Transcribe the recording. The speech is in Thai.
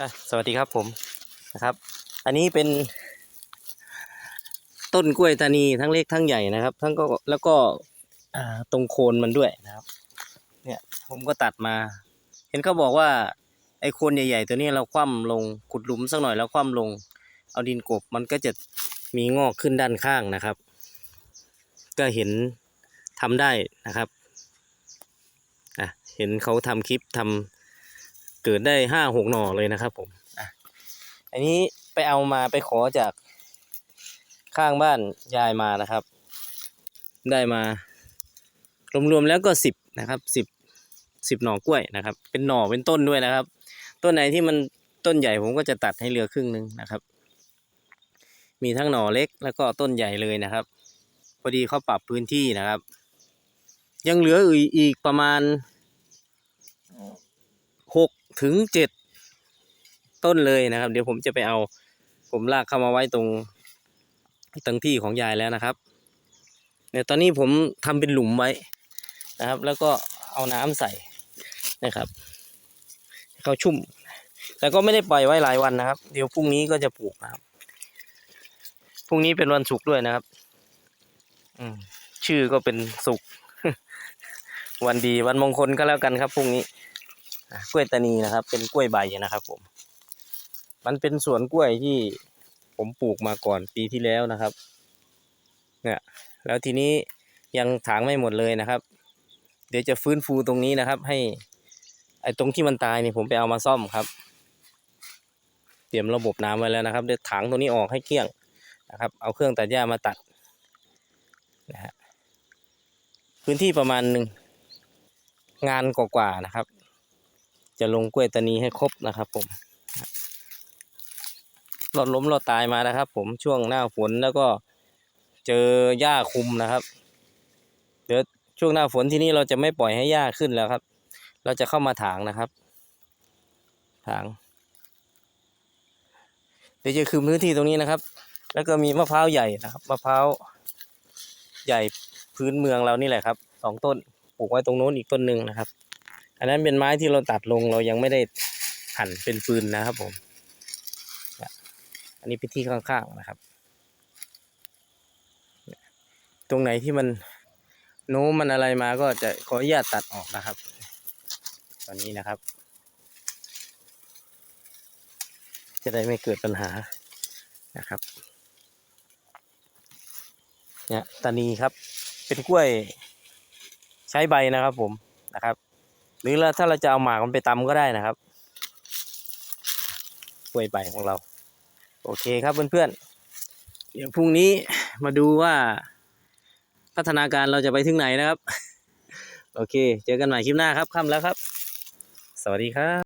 อะสวัสดีครับผมนะครับ อันนี้เป็น ต้นกล้วยตานีทั้งเล็กทั้งใหญ่นะครับ ทั้งก็แล้วก็อ่าตรงโคนมันด้วยนะครับ เนี่ยผมก็ตัดมา เห็นเขาบอกว่า ไอ้โคนใหญ่ๆตัวนี้เราคว่ำลงขุดหลุมสักหน่อยแล้วคว่ำลง เอาดินกบมันก็จะมีงอกขึ้นด้านข้างนะครับ ก็เห็นทำได้นะครับอะเห็นเขาทำคลิปทำ เกิดได้ห้าหกหน่อเลยนะครับผมอะอันนี้ไปเอามาไปขอจากข้างบ้านยายมานะครับ ได้มารวมๆแล้วก็สิบนะครับสิบสิบหน่อกล้วยนะครับ เป็นหน่อเป็นต้นด้วยนะครับ ต้นไหนที่มันต้นใหญ่ผมก็จะตัดให้เหลือครึ่งหนึ่งนะครับ มีทั้งหน่อเล็กแล้วก็ต้นใหญ่เลยนะครับ พอดีเขาปรับพื้นที่นะครับ ยังเหลืออีกประมาณ ถึงเจ็ดต้นเลยนะครับ เดี๋ยวผมจะไปเอา ผมลากเข้ามาไว้ตรงตรงที่ของยายแล้วนะครับเนี่ยตอนนี้ผมทำเป็นหลุมไว้นะครับ แล้วก็เอาน้ำใส่นะครับให้เขาชุ่ม แต่ก็ไม่ได้ปล่อยไว้หลายวันนะครับ เดี๋ยวพรุ่งนี้ก็จะปลูกนะครับพรุ่งนี้เป็นวันศุกร์ด้วยนะครับ อืมชื่อก็เป็นศุกร์วันดีวันมงคลก็แล้วกันครับพรุ่งนี้ กล้วยตานีนะครับ เป็นกล้วยใบนะครับ ผม มันเป็นสวนกล้วยที่ผมปลูกมาก่อนปีที่แล้วนะครับ เนี่ยแล้วทีนี้ยังถางไม่หมดเลยนะครับ เดี๋ยวจะฟื้นฟูตรงนี้นะครับ ให้ไอ้ตรงที่มันตายนี่ผมไปเอามาซ่อมครับ เตรียมระบบน้ำไว้แล้วนะครับเดี๋ยวถางตรงนี้ออกให้เกลี้ยงนะครับ เอาเครื่องตัดหญ้ามาตัดนะฮะพื้นที่ประมาณหนึ่งงานกว่าๆนะครับ จะลงกล้วยตานีให้ครบนะครับผมรอดล้มรอดตายมานะครับ ผมช่วงหน้าฝนแล้วก็เจอหญ้าคุมนะครับ เดี๋ยวช่วงหน้าฝนที่นี่เราจะไม่ปล่อยให้หญ้าขึ้นแล้วครับ เราจะเข้ามาถางนะครับ ถาง เดี๋ยวจะคืนพื้นที่ตรงนี้นะครับ แล้วก็มีมะพร้าวใหญ่นะครับมะพร้าวใหญ่พื้นเมืองเรานี่แหละครับสองต้นปลูกไว้ตรงโน้นอีกต้นหนึ่งนะครับ อันนั้นเป็นไม้ที่เราตัดลงเรายังไม่ได้หั่นเป็นฟืนนะครับผม อันนี้เป็นที่ข้างๆนะครับ ตรงไหนที่มันโน้มมันอะไรมาก็จะขออนุญาตตัดออกนะครับ ตอนนี้นะครับ จะได้ไม่เกิดปัญหานะครับเนี่ยตานีครับ เป็นกล้วยใช้ใบนะครับผมนะครับ รือเราถ้าเราจะเอาหมากมันไปตำก็ได้นะครับกล้วยใบของเรา โอเคครับเพื่อนๆเดี๋ยวพรุ่งนี้มาดูว่า พัฒนาการเราจะไปถึงไหนนะครับ โอเค เจอกันใหม่คลิปหน้าครับค่ำแล้วครับ สวัสดีครับ